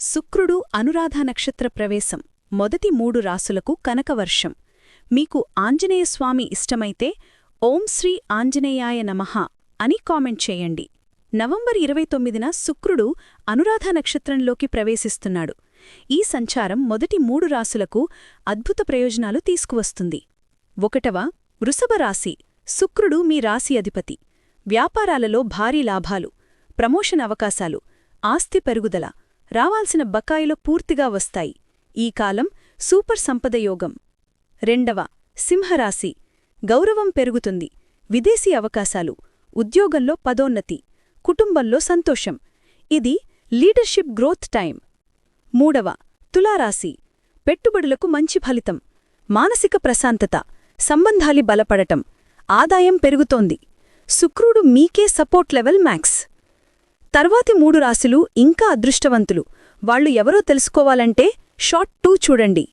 శుక్రుడు అనురాధ నక్షత్ర ప్రవేశం మొదటి మూడు రాసులకు కనకవర్షం మీకు ఆంజనేయస్వామి ఇష్టమైతే ఓం శ్రీ ఆంజనేయాయ నమః అని కామెంట్ చేయండి. నవంబర్ ఇరవై తొమ్మిదిన శుక్రుడు అనురాధ నక్షత్రంలోకి ప్రవేశిస్తున్నాడు. ఈ సంచారం మొదటి మూడు రాసులకు అద్భుత ప్రయోజనాలు తీసుకువస్తుంది. ఒకటవ వృషభ రాశి శుక్రుడు మీ రాశి అధిపతి. వ్యాపారాలలో భారీ లాభాలు ప్రమోషన్ అవకాశాలు ఆస్తి పెరుగుదల రావాల్సిన బకాయిలో పూర్తిగా వస్తాయి. ఈ కాలం సూపర్ సంపదయోగం రెండవ సింహరాశి. గౌరవం పెరుగుతుంది. విదేశీ అవకాశాలు ఉద్యోగంలో పదోన్నతి కుటుంబంలో సంతోషం. ఇది లీడర్షిప్ గ్రోత్ టైం మూడవ తులారాశి. పెట్టుబడులకు మంచి ఫలితం. మానసిక ప్రశాంతత సంబంధాలి బలపడటం. ఆదాయం పెరుగుతోంది. శుక్రుడు మీకే సపోర్ట్ లెవెల్ మ్యాక్స్. తర్వాతి మూడు రాశులు ఇంకా అదృష్టవంతులు. వాళ్ళు ఎవరో తెలుసుకోవాలంటే షార్ట్ టూ చూడండి.